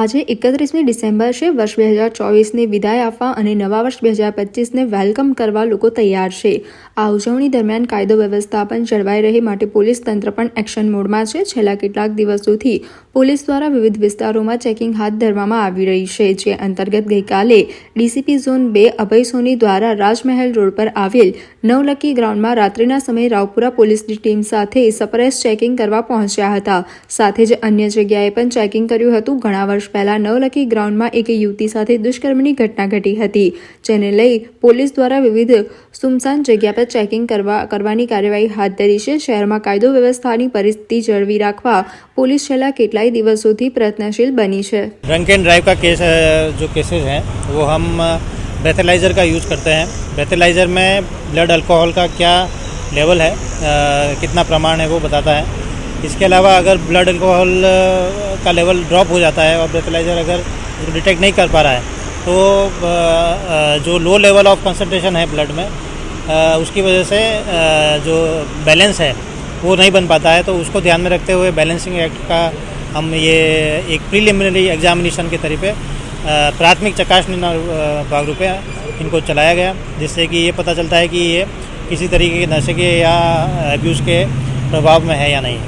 આજે એકત્રીસમી ડિસેમ્બર છે. વર્ષ બે હજાર ચોવીસને વિદાય આપવા અને નવા વર્ષ બે હજાર પચીસને વેલકમ કરવા લોકો તૈયાર છે. આ ઉજવણી દરમિયાન કાયદો વ્યવસ્થા પણ જળવાઈ રહે માટે પોલીસ તંત્ર પણ એક્શન મોડમાં છે. છેલ્લા કેટલાક દિવસોથી પોલીસ દ્વારા વિવિધ વિસ્તારોમાં ચેકિંગ હાથ ધરવામાં આવી રહી છે, જે અંતર્ગત ગઈકાલે ડીસીપી ઝોન બે અભય સોની દ્વારા રાજમહેલ રોડ પર આવેલ નવલકી ગ્રાઉન્ડમાં રાત્રિના સમયે રાવપુરા પોલીસની ટીમ સાથે સપરેસ ચેકિંગ કરવા પહોંચ્યા હતા. સાથે જ અન્ય જગ્યાએ પણ ચેકિંગ કર્યું હતું. ઘણા વર્ષ પહેલા નવલકી ગ્રાઉન્ડમાં એક યુવતી સાથે દુષ્કર્મની ઘટના ઘટી હતી, જેને લઈ પોલીસ દ્વારા વિવિધ સુમસાન જગ્યા પર ચેકિંગ કરવા, કરવાની કાર્યવાહી હાથ ધરી છે. શહેરમાં કાયદો વ્યવસ્થાની પરિસ્થિતિ જળવી રાખવા પોલીસ છેલ્લા કેટલાય દિવસોથી પ્રયત્નશીલ બની છે ड्रंक एंड ड्राइव का केस अ, जो केसेस हैं वो हम ब्रेथलाइज़र का यूज़ करते हैं ब्रेथलाइज़र में ब्लड अल्कोहल का क्या लेवल है अ, कितना प्रमाण है वो बताता है इसके अलावा अगर ब्लड अल्कोहल अ, का लेवल ड्रॉप हो जाता है और ब्रेथलाइज़र अगर उसको डिटेक्ट नहीं कर पा रहा है तो अ, अ, जो लो लेवल ऑफ कंसंट्रेशन है ब्लड में अ, उसकी वजह से अ, जो बैलेंस है वो नहीं बन पाता है तो उसको ध्यान में रखते हुए बैलेंसिंग एक्ट का हम ये एक प्रीलिमिनरी एग्जामिनेशन के तरीके प्राथमिक प्राथमिक भाग रूपे इनको चलाया गया, जिससे कि ये पता चलता है कि ये किसी तरीके के नशे के या अब्यूज़ के प्रभाव में है या नहीं।